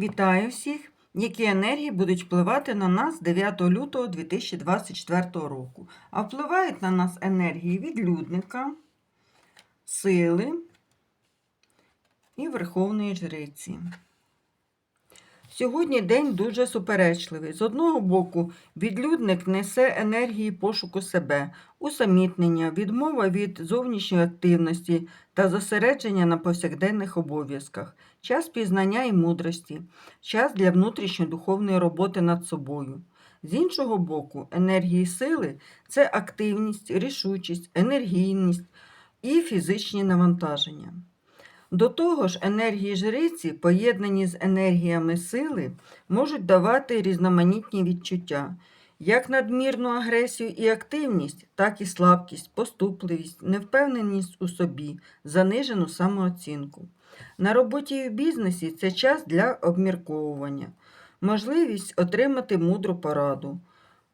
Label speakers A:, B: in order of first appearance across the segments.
A: Вітаю всіх! Які енергії будуть впливати на нас 9 лютого 2024 року? А впливають на нас енергії відлюдника, сили і Верховної Жриці. Сьогодні день дуже суперечливий. З одного боку, відлюдник несе енергії пошуку себе, усамітнення, відмова від зовнішньої активності та зосередження на повсякденних обов'язках, час пізнання і мудрості, час для внутрішньодуховної роботи над собою. З іншого боку, енергії сили це активність, рішучість, енергійність і фізичні навантаження. До того ж, енергії жриці, поєднані з енергіями сили, можуть давати різноманітні відчуття, як надмірну агресію і активність, так і слабкість, поступливість, невпевненість у собі, занижену самооцінку. На роботі і в бізнесі це час для обмірковування, можливість отримати мудру пораду.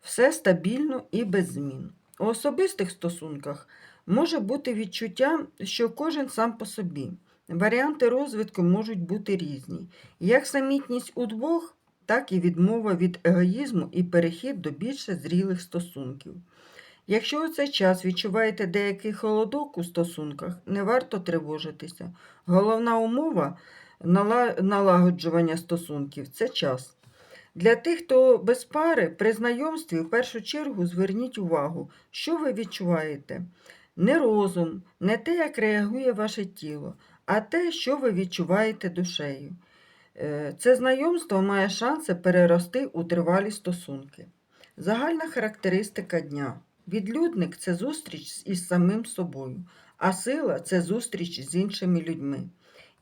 A: Все стабільно і без змін. У особистих стосунках може бути відчуття, що кожен сам по собі. Варіанти розвитку можуть бути різні, як самітність у двох, так і відмова від егоїзму і перехід до більше зрілих стосунків. Якщо у цей час відчуваєте деякий холодок у стосунках, не варто тривожитися. Головна умова налагоджування стосунків це час. Для тих, хто без пари, при знайомстві в першу чергу зверніть увагу, що ви відчуваєте. Не розум, не те, як реагує ваше тіло, а те, що ви відчуваєте душею. Е, Це знайомство має шанси перерости у тривалі стосунки. Загальна характеристика дня. Відлюдник це зустріч із самим собою, а сила це зустріч з іншими людьми.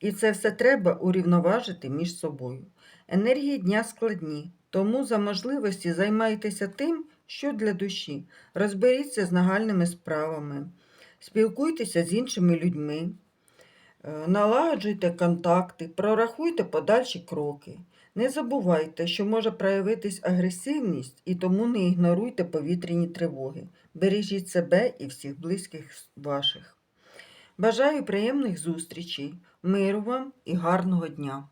A: І це все треба урівноважити між собою. Енергії дня складні, тому за можливості займайтеся тим, що для душі. Розберіться з нагальними справами, спілкуйтеся з іншими людьми, налагоджуйте контакти, прорахуйте подальші кроки. Не забувайте, що може проявитись агресивність, і тому не ігноруйте повітряні тривоги. Бережіть себе і всіх близьких ваших. Бажаю приємних зустрічей, миру вам і гарного дня!